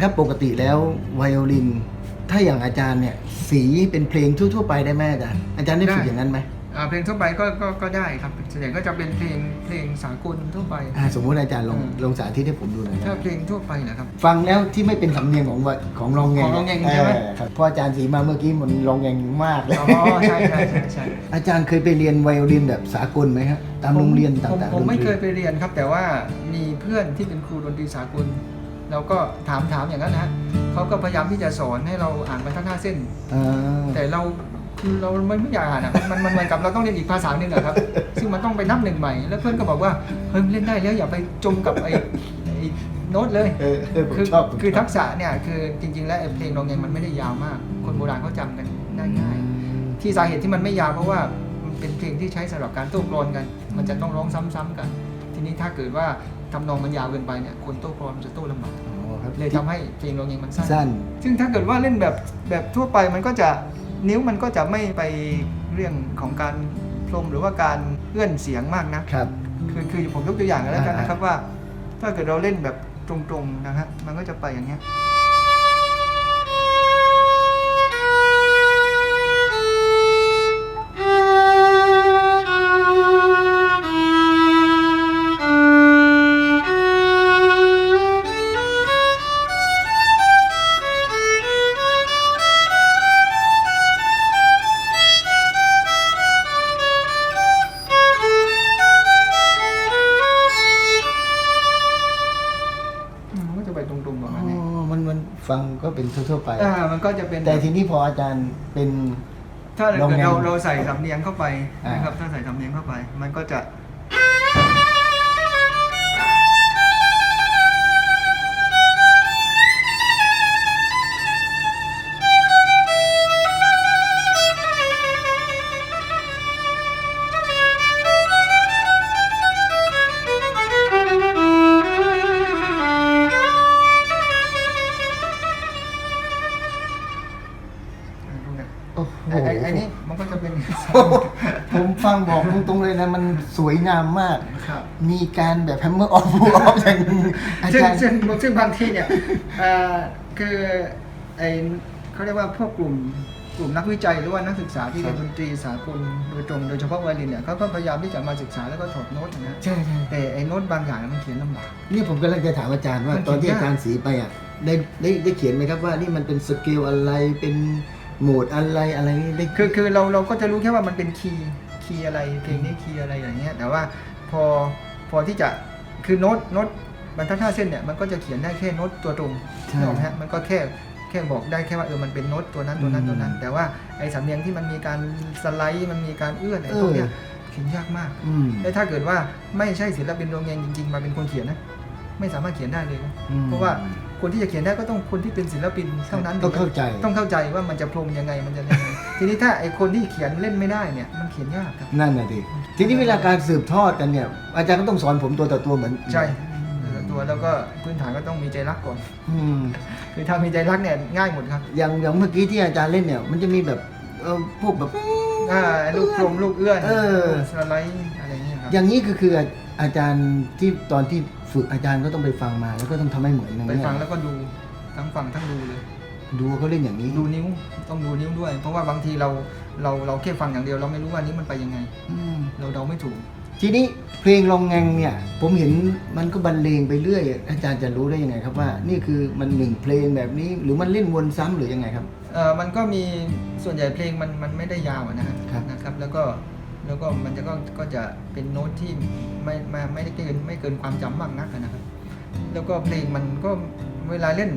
ย์ครับปกติแล้วไวโอลิน ถ้าอย่างอาจารย์เนี่ย สีเป็นเพลงทั่ว ๆ ไปได้ไหมอาจารย์อาจารย์ได้ฝึกได้อย่างนั้นไหมอ่าเพลงทั่วไปก็ก็ก็ได้ครับส่วนใหญ่ก็จะเป็นเพลงเพลงสากลทั่วไป อ่าสมมุติอาจารย์ลองอืมลองสาธิตให้ผมดูหน่อยนะถ้าเพลงทั่วไปนะครับ ฟังแล้วที่ไม่เป็นสำเนียงของวะของรองแงงของรองแงงใช่ไหม เออครับเพราะอาจารย์สีมาเมื่อกี้มันรองแงงมากเลย อ๋อใช่ใช่ใช่ใช่อาจารย์เคยไปเรียนไวโอลินแบบสากลไหมครับตามโรงเรียนต่างผมๆผมไม่ดนตเคยไปเรียนครับ แต่ว่ามีเพื่อนที่เป็นครูดนตรีสากล เราก็ถามถามอย่างนั้นนะฮะเขาก็พยายามที่จะสอนให้เราอ่านบรรทัดห้าเส้น อ่า แต่เราคือเราไม่ไม่อยากอ่านอะมันมันเหมือนกับเราต้องเรียนอีกภาษาหนึ่งอะครับ ซึ่งมันต้องไปนับหนึ่งใหม่ แล้วเพื่อนก็บอกว่าเฮ้ยเล่นได้แล้วอย่าไปจมกับไอ้ไอ้โน้ตเลย เออเออผมคือชอบผมคือชบทักษะเนี่ยคือจริง ๆ แล้วไอ้เพลงโรงเรียนมันไม่ได้ยาวมาก คนโบราณเขาจำกันได้ง่าย ที่สาเหตุที่มันไม่ยาวเพราะว่ามันเป็นเพลงที่ใช้สำหรับการโต้กลอนกัน มันจะต้องร้องซ้ำๆกัน ทีนี้ถ้าเกิดว่า ทำนองมันยาวเกินไปเนี่ยคนโต้กลอนมันจะโต้ลำบากอ๋อครับเลยทำให้เพลงโรงเรียนมันสั้นสั้น ซึ่งถ้าเกิดว่าเล่นแบบแบบทั่วไปมันก็จะนิ้วมันก็จะไม่ไปเรื่องของการพรมหรือว่าการเอื้อนเสียงมากนะครับ คือคือผมยกตัวอย่างกันแล้วกันอ่านะครับว่า ถ้าเกิดเราเล่นแบบตรงๆนะฮะมันก็จะไปอย่างเงี้ย ก็เป็นทั่วๆไป อ่ามันก็จะเป็น แต่ทีนี้พออาจารย์เป็น ถ้าเกิดลองไงเราเราใส่สำเนียงเข้าไปอ่านนะครับ ถ้าใส่สำเนียงเข้าไป มันก็จะ ฟังบอกตรงๆเลยนะ มันสวยงามมาก ครับมีการแบบแฮมเมอร์ออฟออฟอย่างอาซึ่งจารย์ ซึ่งซึ่งบางทีเนี่ยเอ่อคือไอเขาเรียกว่าพวกกลุ่มกลุ่มนักวิจัยหรือว่านักศึกษาที่เรียนดนตรีสากลโดยตรงโดยเฉพาะไวโอลินเนี่ยเขาก็พยายามที่จะมาศึกษาแล้วก็ถอดโน้ตนะใช่ใช่แต่ไอ้โน้ตบางอย่างมันเขียนลำบาก นี่ผมกำลังจะถามอาจารย์ว่ามันตอนที่เขียนยาก อาจารย์สีไปอะได้ได้ได้เขียนไหมครับว่านี่มันเป็นสเกลอะไรเป็นโหมดอะไรอะไรได้ คือคือเราเราก็จะรู้แค่ว่ามันเป็นคีย์ คีย์อะไรเพลงนี้คีย์อะไรอย่างเงี้ยแต่ว่าพอพอที่จะคือโน้ตโน้ตบรรทัดห้าเส้นเนี่ยมันก็จะเขียนได้แค่โน้ตตัวตรงใช่นึกออกไหมฮะมันก็แค่แค่บอกได้แค่ว่าเออมันเป็นโน้ตตัวนั้นตัวนั้นตัวนั้นอืมแต่ว่าไอ้สำเนียงที่มันมีการสไลด์มันมีการเอื้อนไอ้เออพวกเนี้ยเขียนยากมากอืม และถ้าเกิดว่าไม่ใช่ศิลปินโรงเรียนจริง ๆ มาเป็นคนเขียนนะไม่สามารถเขียนได้เลยนะอืมเพราะว่าคนที่จะเขียนได้ก็ต้องคนที่เป็นศิลปินเท่านั้นต้องเข้าใจ ต้องเข้าใจว่ามันจะพรมยังไงมันจะยังไง ทีนี้ถ้าไอ้คนที่เขียนเล่นไม่ได้เนี่ยมันเขียนยากครับ นั่นน่ะดิทีนี้เวลาการสืบทอดกันเนี่ย อาจารย์ก็ต้องสอนผมตัวต่อตัวเหมือนใช่แต่ละตัวแล้วก็พื้นฐานก็ต้องมีใจรักก่อนอืมคือถ้ามีใจรักเนี่ยง่ายหมดครับ อย่างอย่างเมื่อกี้ที่อาจารย์เล่นเนี่ย มันจะมีแบบเออพวกแบบอ่าลูกพรมลูกเอื้อนเออลูกสไลด์อะไรอย่างเงี้ยครับอย่างนี้ก็คืออาอาจารย์ที่ตอนที่ฝึกอาจารย์ก็ต้องไปฟังมา แล้วก็ต้องทำให้เหมือนอย่างไปนี้ฟังแล้วก็ดูทั้งฟังทั้งดูเลย ดูเขาเล่นอย่างนี้ดูนิ้วต้องดูนิ้วด้วย เพราะว่าบางทีเราเราเราแค่ฟังอย่างเดียว เราไม่รู้ว่านิ้วมันไปยังไง อืมเราเดาไม่ถูก ทีนี้เพลงลองแงงเนี่ย ผมเห็นมันก็บรรเลงไปเรื่อย อาจารย์จะรู้ได้ยังไงครับว่า นี่คือมันหนึ่งเพลงแบบนี้ หรือมันเล่นวนซ้ำหรือยังไงครับ เอ่อมันก็มีส่วนใหญ่เพลงมันมันไม่ได้ยาวอะนะฮะครับ นะครับ แล้วก็แล้วก็มันจะก็ก็จะเป็นโน้ตที่ไม่ไม่ไม่ได้เกินไม่เกินความจำมากนักอะนะครับ แล้วก็เพลงมันก็ เวลาเล่น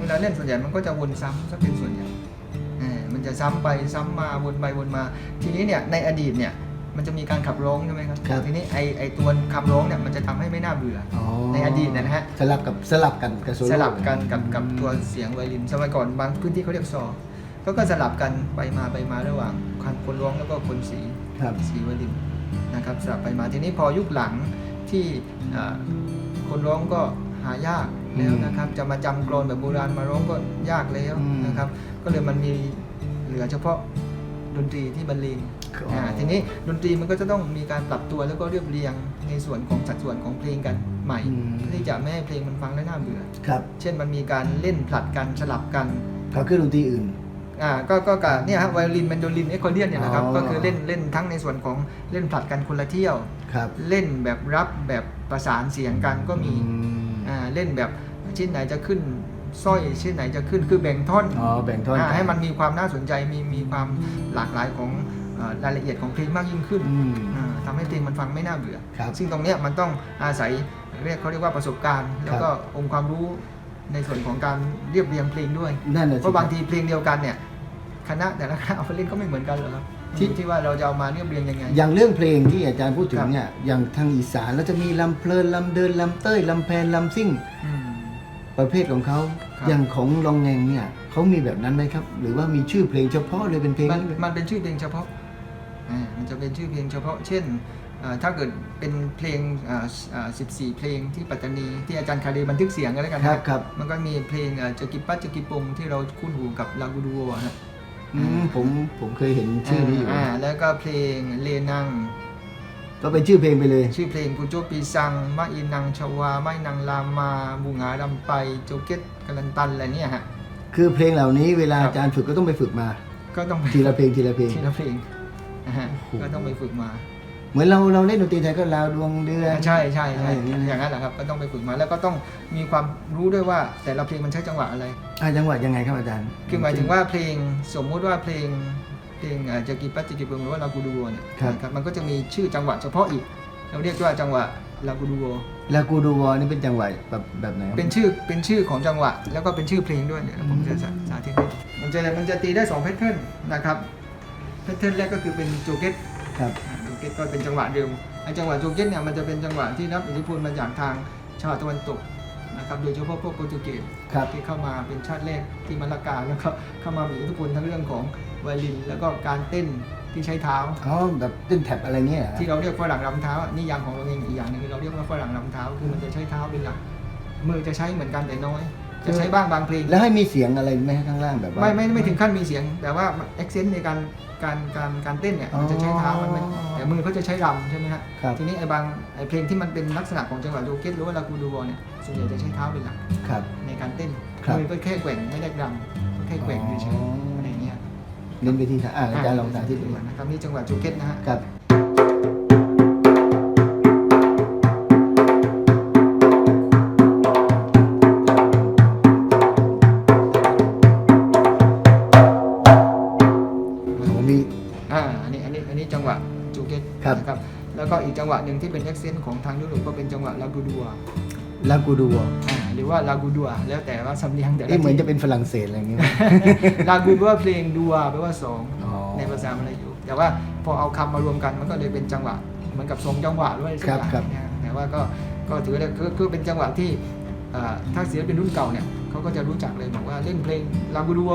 เวลาเล่นส่วนใหญ่มันก็จะวนซ้ำซะเป็นส่วนใหญ่เออมันจะซ้ำไปซ้ำมาวนไปวนมา ทีนี้เนี่ยในอดีตเนี่ยมันจะมีการขับร้องใช่ไหมครับครับทีนี้ไอไอตัวคำร้องเนี่ยมันจะทำให้ไม่น่าเบื่ออ๋อในอดีตนะฮะสลับกับสลับกันกับโซโล่สลับกันกับกับตัวเสียงไวโอลินสมัยก่อนบางพื้นที่เขาเรียกซอก็ก็สลับกันไปมาไปมาระหว่างคนร้องแล้วก็คนสีครับสีไวโอลินนะครับสลับไปมาทีนี้พอยุคหลังที่อ่าคนร้องก็หายาก แล้วนะครับ จะมาจำกรอนแบบโบราณมาร้องก็ยากแล้วนะครับ ก็เลยมันมีเหลือเฉพาะดนตรีที่บรรเลงอ๋ออ่าทีนี้ดนตรีมันก็จะต้องมีการปรับตัวแล้วก็เรียบเรียงในส่วนของสัดส่วนของเพลงกันใหม่อืมเพื่อที่จะไม่ให้เพลงมันฟังแล้วน่าเบื่อครับ เช่นมันมีการเล่นผลัดกันสลับกันเขาเครื่องดนตรีอื่นอ่าก็ก็กับเนี่ยฮะไวโอลินแมนโดลินเอ็กคอร์เดียนเนี่ยนะครับอ๋อก็คือเล่นเล่นทั้งในส่วนของเล่นผลัดกันคนละเที่ยวครับเล่นแบบรับแบบประสานเสียงกันก็มีอืมอ่าเล่นแบบ ชิ้นไหนจะขึ้นสร้อยชิ้นไหนจะขึ้นคือแบ่งท่อนอ๋อแบ่งท่อนอ่ากัให้มันมีความน่าสนใจมีมีความหลากหลายของเอ่อรายละเอียดของเพลงมากยิ่งขึ้นอืมอ่าทำให้เพลงมันฟังไม่น่าเบื่อครับซึ่งตรงเนี้ยมันต้องอาศัยเรียกเขาเรียกว่าประสบการณ์ แล้วก็องค์ความรู้ในส่วนของการเรียบเรียงเพลงด้วยนั่นแหละเพราะบางทีเพลงเดียวกันเนี่ยคณะแต่ละคณะเอาไปเล่นก็ไม่เหมือนกันหรอกครับที่ที่ว่าเราจะเอามาเรียบเรียงยังไง อย่างเรื่องเพลงที่อาจารย์พูดถึคงรับเนี่ยอย่างทางอีสานแล้วจะมีลำเพลินลำเดินลำเต้ยลำแพนลำซิ่งอืม ประเภทของเขาครับอย่างของลองแงงเนี่ยเขามีแบบนั้นไหมครับ หรือว่ามีชื่อเพลงเฉพาะเลยเป็นเพลงมันนี้เลย มันเป็นชื่อเพลงเฉพาะอ่ามันจะเป็นชื่อเพลงเฉพาะ เช่นอ่าถ้าเกิดเป็นเพลงอ่าอ่า14 เพลงที่ปัตตานีที่อาจารย์คาเดบันทึกเสียงกันแล้วกันครับนะครับ มันก็มีเพลงอ่าจกิปัจจกิปงที่เราคุ้นหูกับลากูดูโอะฮะ อืมผมผมเคยเห็นชื่อนี้อยู่อ่าแล้วก็เพลงเลนัง ก็เป็นชื่อเพลงไปเลย ชื่อเพลงกุโจปีซังมะอินังชวาไม่นังลามาบุงาดำไปโจเกตกัลันตันอะไรเนี่ยฮะ คือเพลงเหล่านี้เวลาครับ อาจารย์ฝึกก็ต้องไปฝึกมา ก็ต้องไปทีละเพลงทีละเพลง ทีละเพลงนะฮะโอ้โห ก็ต้องไปฝึกมาเหมือนเราเราเล่นดนตรีไทยก็ลาวดวงเดือน ใช่ใช่ใช่อะไรอย่างเงี้ยนะ อย่างนั้นแหละครับก็ต้องไปฝึกมาแล้วก็ต้องมีความรู้ด้วยว่าแต่ละเพลงมันใช้จังหวะอะไร อ่าจังหวะยังไงครับอาจารย์คือหมายถึงว่าเพลงสมมุติว่าเพลง เพลงเอ่อจะกิปัจจิกิปงหรือว่าลากูดูโอเนี่ยครับ นะครับมันก็จะมีชื่อจังหวะเฉพาะอีก เราเรียกว่าจังหวะลากูดูโอลากูดูวอนี่เป็นจังหวะแบบแบบไหนครับเป็นชื่อเป็นชื่อของจังหวะ แล้วก็เป็นชื่อเพลงด้วยเดี๋ยวผมจะสาสาธิตให้มันจะมันจะตีได้2แพทเทิร์นนะครับแพทเทิร์นแรกก็คือเป็นโจเกต ครับ โจเกตก็เป็นจังหวะเร็วไอ้จังหวะโจเกตเนี่ยมันจะเป็นจังหวะที่รับอิทธิพลมาจากทางชาติตะวันตกนะครับโดยเฉพาะพวกโปรตุเกสครับ ที่เข้ามาเป็นชาติแรกที่มาละกาแล้วก็เข้ามามีอิทธิพลทั้งเรื่องของ ไวโอลิน แล้วก็การเต้นที่ใช้เท้า อ๋อแบบเต้นแท็บอะไรเงี้ยเหรอที่เราเรียกฝรั่งรำเท้าอะนิยามของเราเองอีกอย่างหนึงคือเราเรียกว่าฝรั่งรำเท้าคือมันจะใช้เท้าเป็นหลักมือจะใช้เหมือนกันแต่น้อย จะใช้บ้างบางเพลง แล้วให้มีเสียงอะไรไหมข้างล่างแบบว่า ไม่ไม่ไม่ถึงขั้นมีเสียง แต่ว่าเอ็กเซนต์ในการการการการเต้นเนี่ยมันจะใช้เท้ามันไม่อ๋อแต่มือเขาจะใช้รำใช่ไหมฮะครับ ทีนี้ไอ้บางไอ้เพลงที่มันเป็นลักษณะของจังหวะโยเกตหรือว่าลากูดูบอลเนี่ยส่วนใหญ่จะใช้เท้าเป็นหลักครับ ในการเต้นครับ มือก็แค่แกว่งไม่ได้รำแค่แกว่งเฉยๆอะไรอย่าง เงี้ยเล่นไปที่ท่าอ่าอาจารย์ลองสาธิตดูนะครับนี่จังหวะโจเกตนะฮะครับผมมีอ่าอันนี้อันนี้อันนี้จังหวะโจเกตครับนะครับ แล้วก็อีกจังหวะหนึ่งที่เป็นเอ็กเซนต์ของทางยุโรปก็เป็นจังหวะลากูดัว ลากูดูวออ่าหรือว่าลากูดัวแล้วแต่ว่าสำเนียงแต่ละนี่เหมือนที่จะเป็นฝรั่งเศสอะไรอย่างเงี้ย ลากูแปลว่าเพลงดัวแปลว่าสองอ๋อ ในภาษามาลายูแต่ว่าพอเอาคำมารวมกันมันก็เลยเป็นจังหวะเหมือนกับทรงจังหวะด้วยสักอย่างครับนะแต่ว่าก็ก็ถือว่าคือคือเป็นจังหวะที่อ่าถ้าศิลปินรุ่นเก่าเนี่ยเขาก็จะรู้จักเลยบอกว่าเล่นเพลงลากูดัว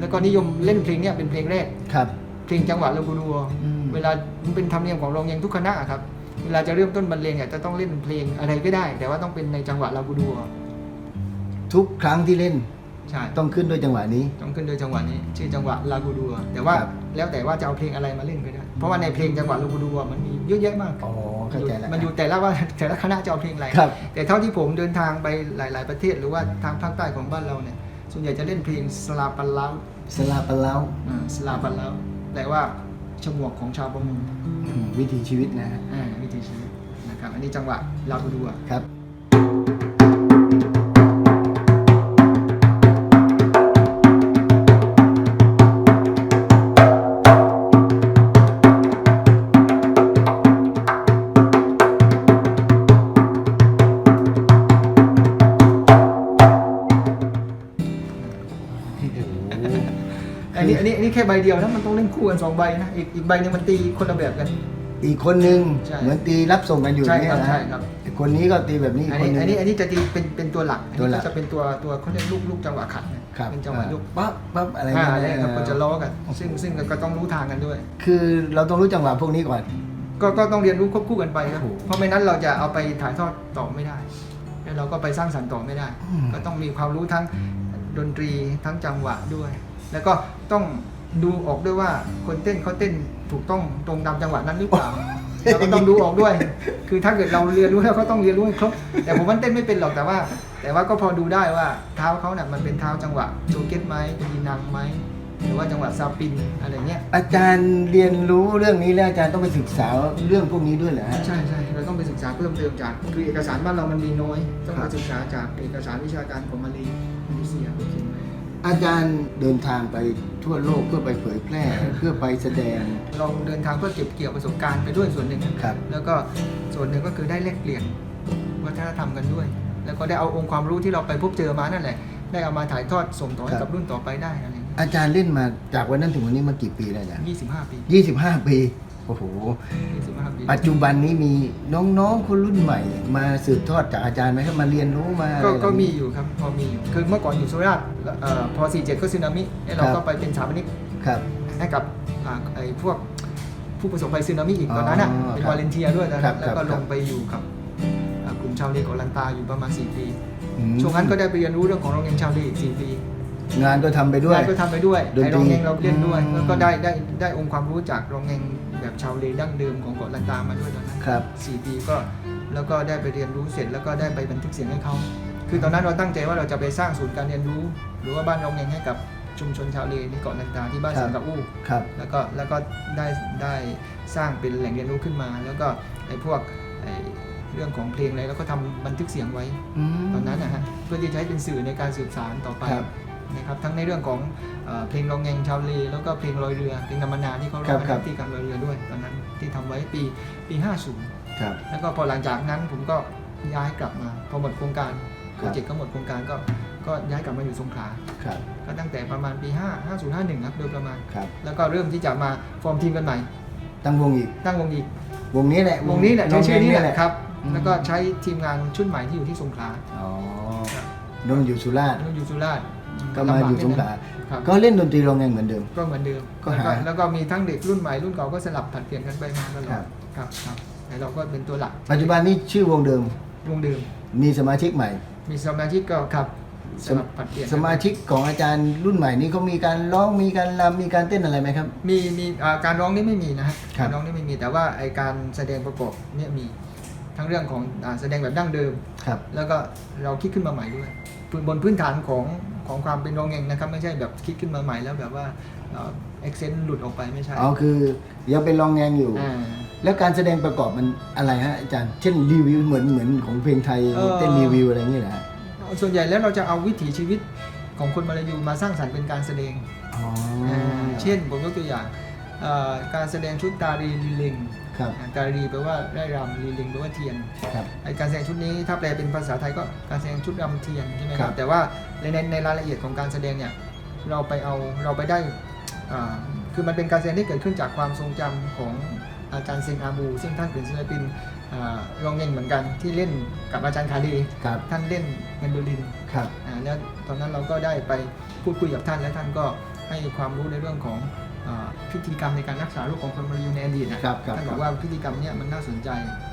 แล้วก็นิยมเล่นเพลงเนี้ยเป็นเพลงแรก ครับ เพลงจังหวะลากูดัว อืม เวลามันเป็นธรรมเนียมของโรงเรียนทุกคณะอะครับ เวลาจะเริ่มต้นบรรเลงเนี่ยจะต้องเล่นเพลงอะไรก็ได้ แต่ว่าต้องเป็นในจังหวะลากูดัวทุกครั้งที่เล่นใช่ต้องขึ้นด้วยจังหวะนี้ ต้องขึ้นโดยจังหวะนี้ ชื่อจังหวะลากูดัวแต่ว่าครับแล้วแต่ว่าจะเอาเพลงอะไรมาเล่นก็ได้ เพราะว่าในเพลงจังหวะลากูดัวมันมีเยอะแยะมากอ๋อเข้าใจแล้วมันอยู่แต่ละว่าแต่ละคณะจะเอาเพลงอะไรครับแต่เท่าที่ผมเดินทางไปหลาย ๆ ประเทศ หรือว่าทางภาคใต้ของบ้านเราเนี่ยส่วนใหญ่จะเล่นเพลงสลาปันลาวสลาปะเล้าอ่าสลาปันลาวแปลว่าฉมวกของชาวประมงอืมวิถีชีวิตนะฮะ อ่าวิถีชีวิตนะครับอันนี้จังหวะลากูดัวครับอันนี้อันนี้อันนี้แค่ใบเดียวนะมันต้องเล่นคู่กันสองใบนะอีกอีกใบหนึงมันตีคนละแบบกัน อีกคนนึงใช่เหมือนตีรับส่งกันอยู่ใช่เนี่ยครับนะใช่ครับ อีกคนนี้ก็ตีแบบนี้อีอักนคนนี้นึงอันนี้อันนี้จะตีเป็นเป็นตัวหลักอันตัวนี้หลักก็จะเป็นตัวตัวเขาเรียกลูกลูกจังหวะขัดนะครับเป็นจังหวะยกปั๊บปั๊บอะไรอ่าเงี้ยเนี่ยครับก็จะล้อกันซึ่งซึ่งก็ต้องรู้ทางกันด้วย คือเราต้องรู้จังหวะพวกนี้ก่อน ก็ก็ต้องเรียนรู้ควบคู่กันไปครับ โอ้โหเพราะไม่นั้นเราจะเอาไปถ่ายทอดต่อไม่ได้ แล้วเราก็ไปสร้างสรรค์ต่อไม่ได้ อืม ก็ต้องมีความรู้ทั้งดนตรีทั้งจังหวะด้วย แล้วก็ต้อง ดูออกด้วยว่าคนเต้นเขาเต้นถูกต้องตรงตามจังหวะนั้นหรือเปล่าเราก็ต้องดูออกด้วย คือถ้าเกิดเราเรียนรู้แล้วเขาต้องเรียนรู้ให้ครบ แต่ผมว่าเต้นไม่เป็นหรอกแต่ว่า แต่ว่าก็พอดูได้ว่าเท้าเขาเนี่ยมันเป็นเท้าจังหวะโจเก็ตไหมเป็นยีนังไหมหรือว่าจังหวะซาปินอะไรเงี้ย อาจารย์เรียนรู้เรื่องนี้แล้วอาจารย์ต้องไปศึกษาเรื่องพวกนี้ด้วยเหรอฮะใช่ใช่เราต้องไปศึกษาเพิ่มเติมจากคือเอกสารบ้านเรามันมีน้อย ต้องครัไปบศึกษาจากเอกสารวิชาการของมาเลมาเลเซียเขาเขียนไว้อาจารย์เดินทางไป ทั่วโลกเพื่อไปเผยแพร่เพื่อไปแสดง ลองเดินทางเพื่อเก็บเกี่ยวประสบการณ์ไปด้วยส่วนหนึ่งครับ แล้วก็ส่วนหนึ่งก็คือได้แลกเปลี่ยนวัฒนธรรมกันด้วย แล้วก็ได้เอาองค์ความรู้ที่เราไปพบเจอมานั่นแหละ ได้เอามาถ่ายทอดส่งต่อให้ครักับบรุ่นต่อไปได้อะไรอย่างเงี้ยอาจารย์เล่นมาจากวันนั้นถึงวันนี้มากี่ปีแล้วอาจารย์ยี่สิบห้าปียี่สิบห้าปีโอ้โหยี่สิบห้าปีปัจจุบันนี้มีน้องๆคนรุ่นใหม่ มาสืบทอดจากอาจารย์ไหมครับมาเรียนรู้มาก็อะไรก็แบบมีนี้อยู่ครับพอมีอยู่คือเมื่อก่อนอยู่สุราษฎร์แล้วเอ่อพอ 47 ก็สึนามิแล้วเราครับก็ไปเป็นสถาปนิกครับ ให้กับอ่าไอ้พวกผู้ประสบภัยสึนามิอีกตอนนั้นอะอ๋อเป็นครับวาเลนเทียด้วยนะคครัรับบแล้วก็ครับลงไปอยู่กับอ่ากลุ่มชาวเลเกาะลันตาอยู่ประมาณ 4 ปี อืม ช่วงนั้นก็ได้ไปเรียนรู้เรื่องของโรงเรียนชาวเลอีก4ปี งานก็ทำไปด้วย งานก็ทำไปด้วยดนตรีไอ้โรงเรียนเราเล่นด้วย อืม แล้วก็ได้ได้ได้องค์ความรู้จากโรงเรียนแบบชาวเลดั้งเดิมของเกาะลันตามาด้วยตอนนั้น ครับ สี่ปีก็แล้วก็ได้ไปเรียนรู้เสร็จแล้วก็ได้ไปบันทึกเสียงให้เขาคือตอนนั้นเราตั้งใจว่าเราจะไปสร้างศูนย์การเรียนรู้ หรือว่าบ้านโรงเรียนให้กับชุมชนชาวเลในเกาะลันตาที่บ้านครับ สังกะอู้ครับ แล้วก็แล้วก็ได้ได้สร้างเป็นแหล่งเรียนรู้ขึ้นมา แล้วก็ไอ้พวกไอ้เรื่องของเพลงอะไรแล้วก็ทำบันทึกเสียงไว้อืมตอนนั้นนะฮะเพื่อที่จะใช้เป็นสื่อในการสื่อสารต่อไป ครับ นะครับทั้งในเรื่องของเอ่อเพลงรองแงงชาวเลแล้วก็เพลงลอยเรือเพลงนำมานาที่เขาร้ครัองบกันครับที่การลอยเรือด้วยตอนนั้นที่ทำไว้ปีปี 50 ครับ แล้วก็พอหลังจากนั้นผมก็ย้ายกลับมาพอหมดโครงการคโปรับรเจกต์ก็หมดโครงการก็ก็ย้ายกลับมาอยู่สงขลาครับ ก็ตั้งแต่ประมาณปี5 5051ครับโดยประมาณ ครับ แล้วก็เริ่มที่จะมาฟอร์มทีมกันใหม่ ตั้งวงอีก ตั้งวงอีก วงนี้แหละวงนี้แหละใช้ชื่อนี้แหละวงครับ อืม แล้วก็ใช้ทีมงานชุดใหม่ที่อยู่ที่สงขลาอ๋อครับน้องอยู่สุราษฎร์แล้วอยู่สุราษฎร์ ก็มาอยู่สงขลาครับก็เล่นดนตรีโรงแรมเหมือนเดิม ก็เหมือนเดิมก็แล้วหาแล้วก็มีทั้งเด็กรุ่นใหม่รุ่นเก่าก็สลับผลัดเปลี่ยนกันไปมาตลอครัดบ ครับครับแต่เราก็เป็นตัวหลักปัจจุบันนี้ชื่อวงเดิมวงเดิม มีสมาชิกใหม่ มีสมาชิกก็ครับสลับผลัดเปลี่ยนกันสมาชิกของอาจารย์รุ่นใหม่นี้เขามีการร้องมีการรำมีการเต้นอะไรไหมครับ มีมีอ่าการร้องนี่ไม่มีนะฮะครับ การร้องนี่ไม่มีแต่ว่าไอการแสดงประกอบเนี่ยมีทั้งเรื่องของอาแสดงแบบดั้งเดิม ครับ แล้วก็เราคิดขึ้นมาใหม่ด้วยบนพื้นฐานของ ของความเป็นร้องเองนะครับ ไม่ใช่แบบคิดขึ้นมาใหม่แล้วแบบว่าเอ็กเซนต์หลุดออกไปไม่ใช่อ๋อคือยังเป็นรองแงงอยู่อ่า แล้วการแสดงประกอบมันอะไรฮะอาจารย์ เช่นรีวิวเหมือนเหมือนของเพลงไทยเอ่อ เต้นรีวิวอะไรอย่างเงี้ยนะฮะส่วนใหญ่แล้วเราจะเอาวิถีชีวิตของคนมาลายูมาสร้างสรรค์เป็นการแสดงอ๋อเช่นผมยกตัวอย่างเอ่อการแสดงชุดตารีลีลิง ครับอ่าตารีแปลว่าไร่รำลีลิงแปลว่าเทียนครับไอการแสดงชุดนี้ถ้าแปลเป็นภาษาไทยก็การแสดงชุดรำเทียนใช่ไหมคครัรับบ แต่ว่าในในในรายละเอียดของการแสดงเนี่ยเราไปเอาเราไปได้อ่าคือมันเป็นการแสดงที่เกิดขึ้นจากความทรงจำของอาจารย์เซงอาบู ซึ่งท่านเป็นศิลปินอ่ารองเงเหมือนกันที่เล่นกับอาจารย์คาดีครับท่านเล่นแมนโดลิน ครับ อ่าแล้วตอนนั้นเราก็ได้ไปพูดคุยกับท่านและท่านก็ให้ความรู้ในเรื่องของอา พิธีกรรมในการรักษาโรคของคนมาลายูในอดีตนะครับครับท่านบอกว่าพิธีกรรมเนี้ยมันน่าสนใจ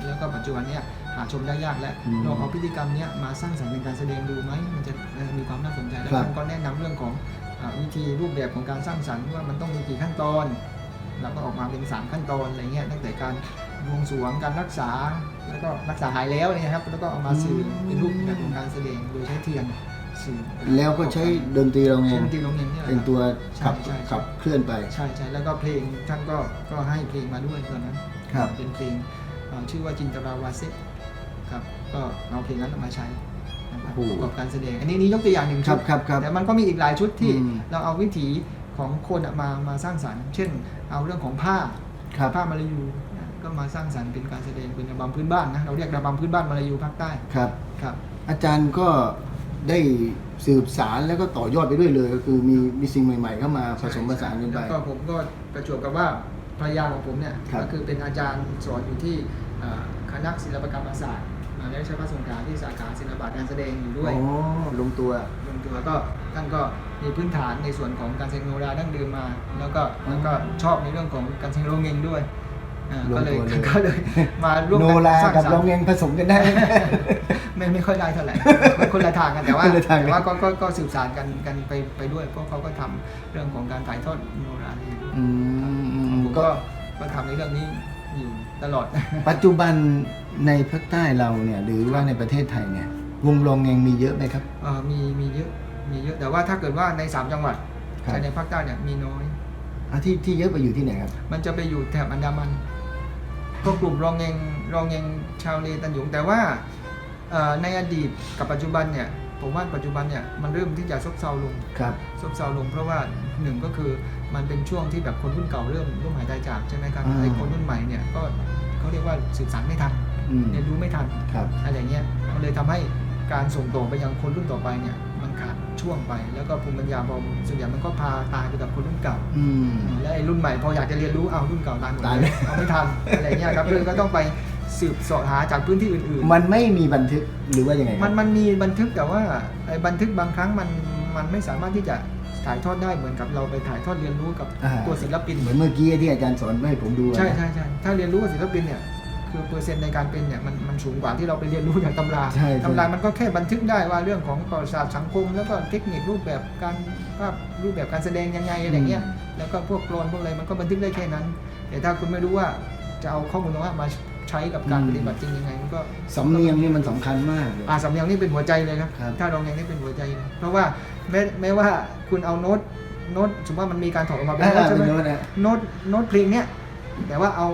แล้วก็ปัจจุบันเนี้ยหาชมได้ยากแล้วอืมลองเอาพิธีกรรมเนี้ยมาสร้างสรรค์เป็นการแสดงดูไหมมันจะเอ่อมีความน่าสนใจแล้วครับ ท่านก็แนะนำเรื่องของอาวิธีรูปแบบของการสร้างสรรค์ว่ามันต้องมีกี่ขั้นตอนเราก็ออกมาเป็นสามขั้นตอนอะไรเงี้ยตั้งแต่การบวงสรวงการรักษาแล้วก็รักษาหายแล้วเนี่ยครับแล้วก็เอามาสื่อเป็นรูปแบบของการแสดงโดยใช้เทียน สื่อแล้วก็ใช้ดนตรีโรงแรใช้มดนตรีโรงเรียนเนี่ยแหละเป็นตัวขับใช่ใช่ขับเคลื่อนไป ใช่ใช่แล้วก็เพลงท่านก็ก็ให้เพลงมาด้วยตอนนั้นครับ เป็นเพลงเอ่อชื่อว่าจินตราวาเซครับก็เอาเพลงนั้นมาใช้นะครับโอ้โหประกอบการแสดง อันนี้นี่ยกตัวอย่างหนึ่งครัชุบดครับครับแต่มันก็มีอีกหลายชุดที่อืม เราเอาวิถีของคนอะมามาสร้างสรรค์ เช่น เอาเรื่องของผ้า ครับ ผ้ามาลายูนะก็มาสร้างสรรค์เป็นการแสดงเป็นระบำพื้นบ้านนะเราเรียกระบำพื้นบ้านมาลายูภาคใต้ครับ ครับอาจารย์ก็ ได้สืบสารแล้วก็ต่อยอดไปด้วยเลย ก็คือมีมีสิ่งใหม่ ๆ เข้ามาผสมผสานกันไป แล้วก็ผมก็ประจวบกับว่าภรรยาของผมเนี่ยครับ ก็คือเป็นอาจารย์สอนอยู่ที่เอ่อคณะศิลปกรรมศาสตร์มหาวิทยาลัยราชภัฏสงขลาที่สาขาศิลปะการแสดงอยู่ด้วย อ๋อลงตัวรวมถึงแล้วก็ท่านก็มีพื้นฐานในส่วนของการแสดงโนราดั้งเดิมมา แล้วก็แล้วก็ชอบในเรื่องของการแสดงโรงเงงด้วย อ่าลงก็เลยตัวเลย ก็เลยมาร่วมโนกันราสร้างกับสรรลองค์แงงผสมกันได้ไหมไม่ไม่ค่อยได้เท่าไหร่คนละทางกันแต่ว่าคนละทางกัน แต่ว่าก็ก็ก็สืบสานกันกันไปไปด้วยเพราะเขาก็ทำเรื่องของการถ่ายทอดโนรานี่อืมผมก็ก็ก็ทำในเรื่องนี้อยู่ตลอด ปัจจุบันในภาคใต้เราเนี่ยหรือว่าในประเทศไทยเนี่ยวงลองแงงมีเยอะไหมครับ เอ่อมีมีเยอะมีเยอะแต่ว่าถ้าเกิดว่าในสามจังหวัดครับ ชายในภาคใต้เนี่ยมีน้อยอะที่ที่เยอะไปอยู่ที่ไหนครับ มันจะไปอยู่แถบอันดามัน ก็กลุ่มรองเงงรองเงงชาวเลตันหยงแต่ว่าเอ่อในอดีตกับปัจจุบันเนี่ยผมว่าปัจจุบันเนี่ยมันเริ่มที่จะซบเซาลงครับซบเซาลง เพราะว่าหนึ่งก็คือมันเป็นช่วงที่แบบคนรุ่นเก่าเริ่มร่วมหายใจจากใช่ไหมครับอ่าไอ้คนรุ่นใหม่เนี่ยก็เขาเรียกว่าสื่อสารไม่ทันอืมเรียนรู้ไม่ทันครับอะไรเงี้ยมันเลยทำให้การส่งต่อไปยังคนรุ่นต่อไปเนี่ยมันขาด ช่วงไป แล้วก็ภูมิปัญญาพอส่วนใหญ่มันก็พาตายไปกับคนรุ่นเก่าอืม และไอ้รุ่นใหม่พออยากจะเรียนรู้เอารุ่นเก่าตายหมดตายเลเลย ยเอาไม่ทันอะไรเงี้ยครับเลยก็ต้องไปสืบเสาะหาจากพื้นที่อื่นๆ มันไม่มีบันทึกหรือว่ายังไงคมัรับ นมันมีบันทึกแต่ว่าไอ้บันทึกบางครั้งมันมันไม่สามารถที่จะถ่ายทอดได้เหมือนกับเราไปถ่ายทอดเรียนรู้กับอ่า ตัวศิลปินเหมือนเมื่อกี้ที่อาจารย์สอนให้ผมดูอะใช่ใช่ใช่ถ้าเรียนรู้กับศิลปินเนี่ย คือเปอร์เซ็นต์ในการเป็นเนี่ยมันมันสูงกว่าที่เราไปเรียนรู้จากตำราใช่ใช่ ตำรามันก็แค่บันทึกได้ว่าเรื่องของประวัติศาสตร์สังคม แล้วก็เทคนิครูปแบบการภาพรูปแบบการแสดงยังไงอะไรเงี้ยแล้วก็พวกโคลนพวกอะไรมันก็บันทึกได้แค่นั้น แต่ถ้าคุณไม่รู้ว่าจะเอาข้อมูลตรงนั้นมาใช้กับการปฏิบัติจริงยังไงมันก็ สำเนียงนี่มันสำคัญมากเลย อ่าสำเนียงนี่เป็นหัวใจเลยครับ ครับถ้าเราเนียงนี่เป็นหัวใจเลยเพราะว่าแม้แม้ว่าคุณเอาโน้ตโน้ตสมมติว่ามันมีการถอดออกมาเป็นอ่าโน้ตใช่ไหมเป็นโน้ตนะ โน้ตโน้ตเพลงเนี้ย แต่ว่าเอา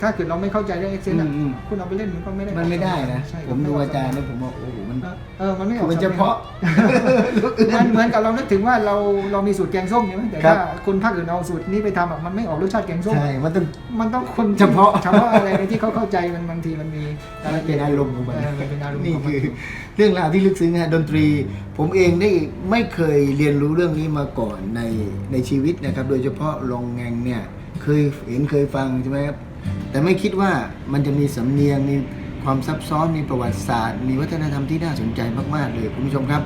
ถ้าเกิดเราไม่เข้าใจเรื่องเอ็กเซนอืมอืม คุณเอาไปเล่นมันก็ไม่ได้มันไม่ได้นะ ใช่ผมดูอาจารย์แล้วผมว่าโอ้โหมันเออเออมันไม่อคืออกมันเฉพาะเหมือนเหมือนกับเรานึกถึงว่าเราเรามีสูตรแกงส้มใช่ไหมแต่ครัถ้าบคนภาคอื่นเอาสูตรนี้ไปทำอะมันไม่ออกรสชาติแกงส้ม ใช่มันต้อง มันต้องคนเฉพาะ เฉพาะอะไรในที่เขาเข้าใจมันบางทีมันมีมันเป็นอารมณ์ของมันเมันเป็นอารมณ์นี่ของมั คือเรื่องราวที่ลึกซึ้งฮะดนตรี ผมเองได้ไม่เคยเรียนรู้เรื่องนี้มาก่อนในในชีวิตนะครับ โดยเฉพาะลองแงงเนี่ย เคยเห็นเคยฟังใช่ไหมครับแต่ไม่คิดว่ามันจะมีสำเนียงมีความซับซ้อนมีประวัติศาสตร์ มีวัฒนธรรมที่น่าสนใจมาก ๆ เลยคุณผู้ชมครับ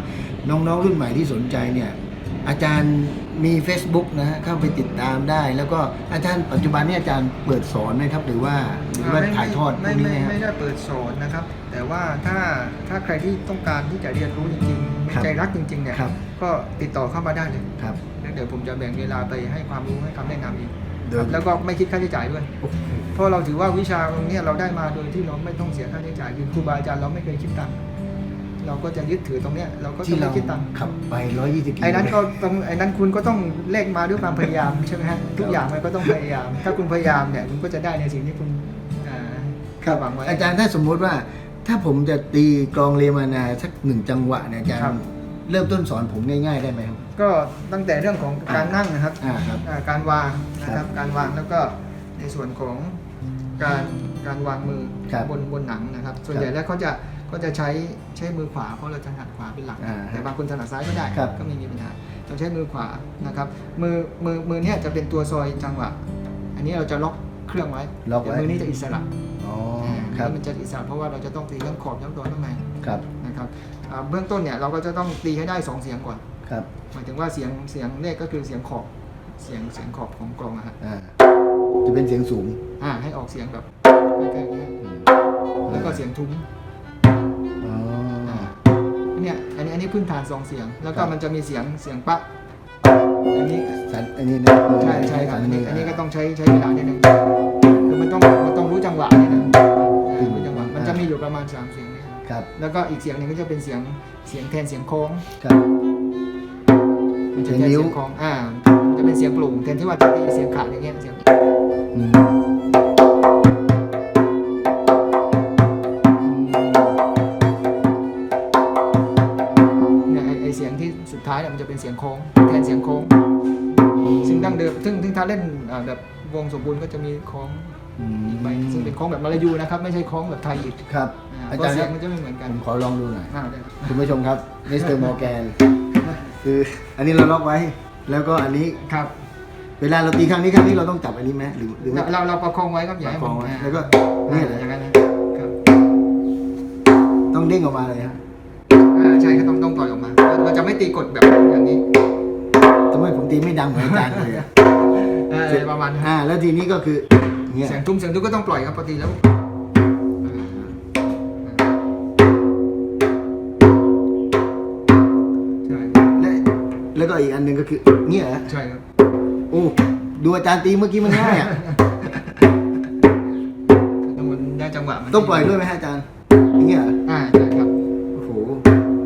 น้อง ๆ รุ่นใหม่ที่สนใจเนี่ยอาจารย์มี Facebook นะฮะเข้าไปติดตามได้ แล้วก็อาจารย์ปัจจุบันนี้อาจารย์เปิดสอนไหมครับ หรือว่าหรือว่าถ่ายทอดพไม่วกนี้ไม่ไหมครับ ไม่ได้เปิดสอนนะครับ แต่ว่าถ้าถ้าใครที่ต้องการที่จะเรียนรู้จริงๆมีครับใจรักจริงๆเนี่ยครับ ก็ติดต่อเข้ามาได้เลยครับ แล้วเดี๋ยวผมจะแบ่งเวลาไปให้ความรู้ให้คำแนะนำอีกโด คยรับแล้วก็ไม่คิดค่าใช้จ่ายด้วยโอ้โหเพราะเราถือว่าวิชาตรงเนี้ยเราได้มาโดยที่เราไม่ต้องเสียค่าใช้จ่ายคือครูบาอาจารย์เราไม่เคยคิดตังค์เราก็จะยึดถือตรงเนี้ยเราก็จะที่ไม่เราคิดตังค์ขับไป 120กิโลไอ้นั้นก็ต้องไอ้นั้นคุณก็ต้องเลขมาด้วยความพยายามใช่ไหมฮะทุกอย่างมันก็ต้องพยายาม ถ้าคุณพยายามเนี่ยคุณก็จะได้ในสิ่งที่คุณอ่าครับหวังไว้ อาจารย์ถ้าสมมุติว่า ถ้าผมจะตีกลองเรมานาสักหนึ่งจังหวะเนี่ยอาจารครับ ย์เริ่มต้นสอนผมง่าย ๆ ได้ไหมครับ ก็ตั้งแต่เรื่องของการนั่งนะครับอ่าครับ อ่าการวางนะคครัรับบการวางแล้วก็ในส่วนของการการวางมือครับบนบนหนังนะครับ ส่วนครับใหญ่แล้วเขาจะก็จะใช้ใช้มือขวาเพราะเราถนัดขวาเป็นหลัก อ่าแต่บางคนถนัดซ้ายก็ได้ครับก็ไม่มีปัญหาต้องใช้มือขวานะครับมือมือมือเนี้ยจะเป็นตัวซอยจังหวะ อันนี้เราจะล็อกเครื่องไว้ล็อกไว้ แต่มือนี้จะอิสระอ๋ออ่าครับอันนี้มันจะอิสระเพราะว่าเราจะต้องตีเรื่องขอบย้ำตัวข้างในครับนะครับอ่าเบื้องต้นเนี่ยเราก็จะต้องตีให้ได้สองเสียงก่อน ครับหมายถึงว่าเสียงเสียงเลขก็คือเสียงขอบเสียงเสียงขอบของกลองอะฮะอ่าจะเป็นเสียงสูงอ่าให้ออกเสียงแบบใกล้ๆอย่างเงี้ยอืมแล้วก็เสียงทุ้มอ๋ออ่าเนี่ยอันนี้อันนี้พื้นฐานสองเสียง แล้วก็ครับมันจะมีเสียงเสียงปะอันนี้สันอันนี้นะใช่ใช่ครับสัอันนี้มือันนี้ก็ต้องใช้ใช้เวลานิดนึงคือมันต้องมันต้องรู้จังหวะนิดนึงอ่ารู้จังหวะมันจะมีอยู่ประมาณสามเสียงเนี่ยครับครับแล้วก็อีกเสียงหนึ่งก็จะเป็นเสียงเสียงแทนเสียงโค้งครับ มันจะเสียงแทนนิ้ว เสียงโค้งอ่าจะเป็นเสียงปลุ่มแทนที่ว่าจะตีเสียงขาดอย่างเงี้ยเสียงอืมเนี่ยไอ้ไอเสียงที่สุดท้ายเนี่ยมันจะเป็นเสียงโค้งแทนเสียงโค้ง ซึ่งดั้งเดิมซึ่งซึ่งถ้าเล่นอ่าแบบวงสมบูรณ์ก็จะมีโค้งอืมอีกใบซึ่งเป็นโค้งแบบมาลายูนะครับไม่ใช่โค้งแบบไทยอีกครับ อ่าอาเพจารราะย์เสีคยรับงมันจะไม่เหมือนกันผมขอลองดูหน่อย อ่าได้คุณผู้ชมครับมิสเตอร์มอร์แกน คืออันนี้เราล็อกไว้ แล้วก็อันนี้ครับเวลาเราตีครั้งนี้ครั้งนี้เราต้องจับอันนี้ไหมหรือหรือเราว่าเราเราประคองไว้ครับอย่าให้ประคมัองไว้อ่าแล้วก็อ่านี่เลยอย่างนั้นนะครับต้องเด้งออกมาเลยฮะอ่าใช่ครับต้องต้องต่อยออกมาเราเราจะไม่ตีกดแบบอย่างนี้ทำไมผมตีไม่ดังเหมือนอาจารย์เลยอะอ่าประมาณนั้นอ่า แล้วทีนี้ก็คือเนี่ยเสียงตุ้มเสียงตุ้มก็ต้องปล่อยครับปกติแล้ว ก็อีกอันหนึ่งก็คือเนี่ยเหรอใช่ครับ โอ้ดูอาจารย์ตีเมื่อกี้มันง่ายอะต้องมันได้จังหวะมันต้องปล่อยด้วยไหมฮะอาจารย์อย่างเงี้ยเหรออ่าใช่ครับโอ้โห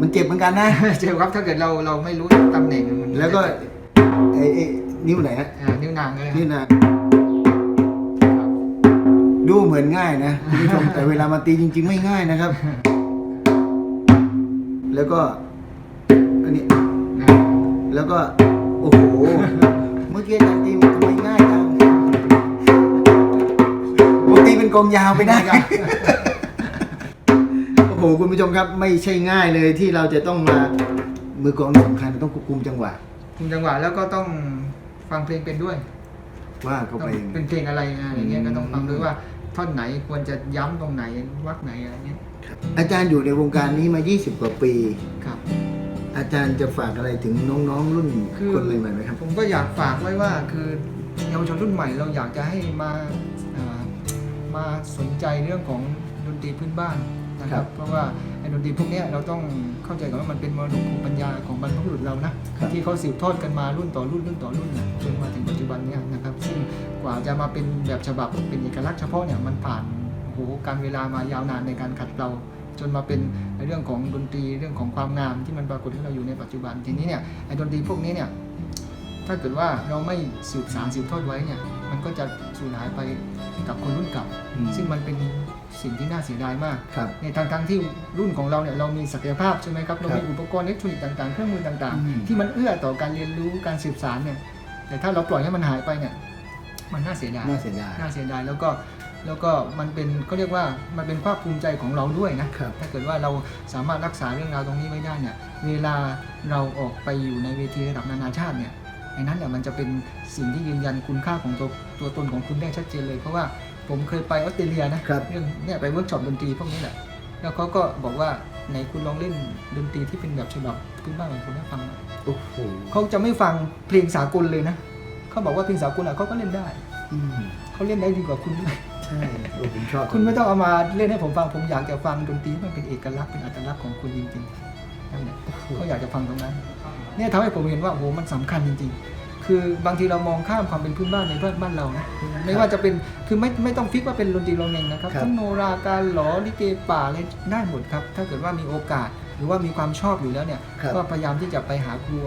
มันเจ็บเหมือนกันนะ เจ็บครับถ้าเกิดเราเราไม่รู้ตำแหน่งมันแล้วก็ไอ้ไอ้นิ้วไหนฮะอ่านิ้วนางเลยนี่นะดูเหมือนง่ายนะคุณผู้ชมแต่เวลามาตีจริง ๆ ไม่ง่ายนะครับ แล้วก็อันนี้อ่า แล้วก็ โอ้โห เมื่อกี้อาจารย์ตีมันทำไมง่ายจังผมตีเป็นกองยาวไปได้ โอ้โห คุณผู้ชมครับไม่ใช่ง่ายเลยที่เราจะต้องมามือกลองสำคัญต้องควบคุมจังหวะ คุมจังหวะแล้วก็ต้องฟังเพลงเป็นด้วยว่าเข้าต้องไป เป็นเพลงอะไรอะอย่างเงี้ยอืมก็ต้องฟังด้วยว่าท่อนไหนควรจะย้ำตรงไหนวักไหนอะไรเงี้ยอาจารย์อยู่ในวงการนี้มา 20 กว่าปี ครับ อาจารย์จะฝากอะไรถึงน้องๆ รุ่นคือ คนใหม่ๆไหมครับ ผมก็อยากฝากไว้ว่าคือเยาวชนรุ่นใหม่เราอยากจะให้มาเอ่อมาสนใจเรื่องของดนตรีพื้นบ้านนะคครัรับบเพราะว่าไอ้ดนตรีพวกเนี้ยเราต้องเข้าใจก่อนว่ามันเป็นมรดกภูมิปัญญาของบรรพบุรุษเรานะครับ ที่เขาสืบทอดกันมารุ่นต่อรุ่นรุ่นต่อรุ่นนะจนมาถึงปัจจุบันเนี้ยนะครับซึ่งกว่าจะมาเป็นแบบฉบับเป็นเอกลักษณ์เฉพาะเนี่ยมันผ่านโอ้โหการเวลามายาวนานในการขัดเกลาจนมาเป็นใน เรื่องของดนตรีเรื่องของความงามที่มันปรากฏให้เราอยู่ในปัจจุบันทีนี้เนี่ยไอ้ดนตรีพวกนี้เนี่ยถ้าเกิดว่าเราไม่สืบสารสืบทอดไว้เนี่ยมันก็จะสูญหายไปกับคนรุ่นเก่าอืมซึ่งมันเป็นสิ่งที่น่าเสียดายมากครับในทางทั้งที่รุ่นของเราเนี่ยเรามีศักยภาพใช่ไหมครับเราครัมีบอุปกรณ์อิเล็กทรอนิกส์ต่างๆ เครื่องมือต่างอืมๆที่มันเอื้อต่อการเรียนรู้การสืบสารเนี่ยแต่ถ้าเราปล่อยให้มันหายไปเนี่ยมันน่าเสียดายน่าเสียดายน่าเสียดายแล้วก็ แล้วก็มันเป็นเขาเรียกว่ามันเป็นภาคภูมิใจของเราด้วยนะครับถ้าเกิดว่าเราสามารถรักษาเรื่องราวตรงนี้ไว้ได้เนี่ยเวลาเราออกไปอยู่ในเวทีระดับนานาชาติเนี่ยไอ้นั้นเนี่ยมันจะเป็นสิ่งที่ยืนยันคุณค่าของตัวตัวตนของคุณได้ชัดเจนเลยเพราะว่าผมเคยไปออสเตรเลียนะครับเรื่องเนี่ยไปเวิร์กช็อปดนตรีพวกนี้แหละแล้วเขาก็บอกว่าไหนคุณลองเล่นดนตรีที่เป็นแบบฉบับพื้นบ้านของคุณให้ฟังหน่อยโอ้โหเขาจะไม่ฟังเพลงสากลเลยนะเขาบอกว่าเพลงสากลอะเขาก็เล่นได้อืมเขาเล่นได้ดีกว่าคุณด้วย ใช่โอ้ผมชอบคุณไม่ต้องเอามาเล่นให้ผมฟังผมอยากจะฟังดนตรีที่มันเป็นเอกลักษณ์เป็นอัตลักษณ์ของคุณจริงๆนั่นแหละเขาอยากจะฟังตรงนั้น เนี่ยทำให้ผมเห็นว่าโอ้โหมันสำคัญจริง ๆ คือบางทีเรามองข้ามความเป็นพื้นบ้านในบ้านบ้านเรานะไม่ว่าจะเป็นคือไม่ไม่ต้องฟิกว่าเป็นดนตรีโรงเรียนนะครับครับทั้งโนราการหลอลิเกป่าอะไรได้หมดครับ ถ้าเกิดว่ามีโอกาส หรือว่ามีความชอบอยู่แล้วเนี่ยครับก็พยายามที่จะไปหาครู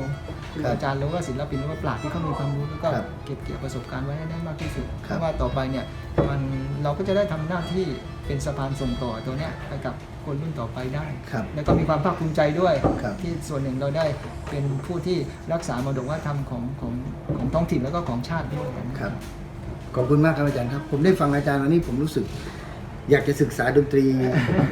ครูครับอาจารย์หรือว่าศิลปินหรือว่าปราชญ์ที่เขามีความรู้แล้วก็ครับเก็บเกี่ยวประสบการณ์ไว้ให้ได้มากที่สุดคเพรับราะว่าต่อไปเนี่ยมันเราก็จะได้ทำหน้าที่เป็นสะพานส่งต่อตัวเนี้ยไปกับคนรุ่นต่อไปได้ ครับ แล้วก็มีความภาคภูมิใจด้วยครับที่ส่วนหนึ่งเราได้เป็นผู้ที่รักษามรดกวัฒนธรรมของของของท้องถิ่นแล้วก็ของชาติด้วยนะครับ ขอบคุณมากครับอาจารย์ครับ ผมได้ฟังอาจารย์วันนี้ผมรู้สึก อยากจะศึกษาดนตรี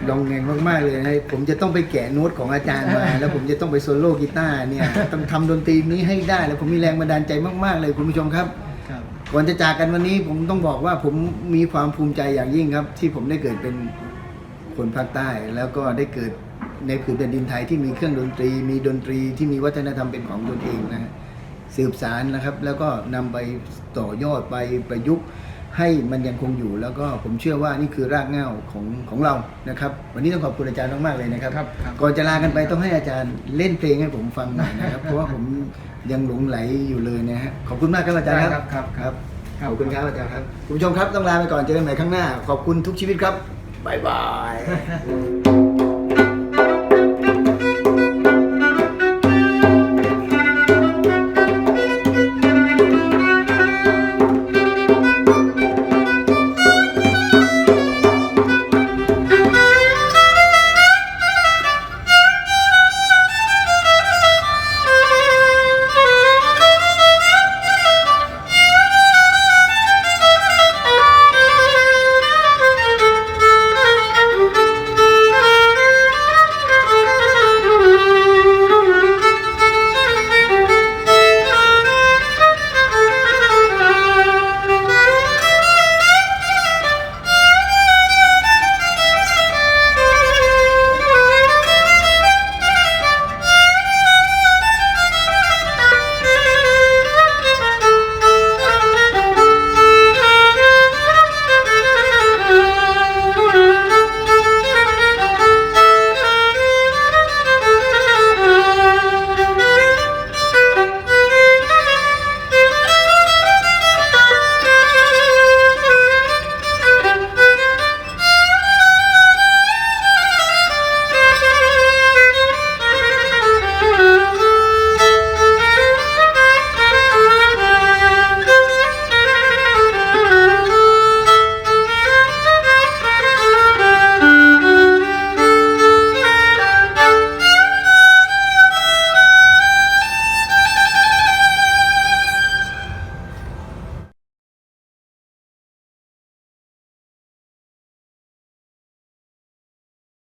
ลองแงงมากๆเลยนะผมจะต้องไปแกะโน้ตของอาจารย์มา แล้วผมจะต้องไปโซโล่กีตาร์เนี่ยต้องทำดนตรีนี้ให้ได้ แล้วผมมีแรงบันดาลใจมากๆ เลยคุณผู้ชมครับครับก่อนจะจากกันวันนี้ผมต้องบอกว่าผมมีความภูมิใจอย่างยิ่งครับ ที่ผมได้เกิดเป็นคนภาคใต้ แล้วก็ได้เกิดในผืนแผ่นดินไทยที่มีเครื่องดนตรี มีดนตรีที่มีวัฒนธรรมเป็นของตนเองนะฮะสืบสารนะครับ แล้วก็นำไปต่อยอดไปประยุกต์ ให้มันยังคงอยู่ แล้วก็ผมเชื่อว่านี่คือรากเหง้าของของเรานะครับ วันนี้ต้องขอบคุณอาจารย์มากๆเลยนะครับครับครับ ก่อนจะลากันไปต้องให้อาจารย์เล่นเพลงให้ผมฟังหน่อยนะครับ เพราะว่าผมยังหลงไหลอยู่เลยนะฮะขอบคุณมากครับอาจารย์ครับครับครับขอบคุณครับอาจารย์ครับคุณผู้ชมครับต้องลาไปก่อนเจอกันใหม่ข้างหน้า ขอบคุณทุกชีวิตครับบ๊ายบาย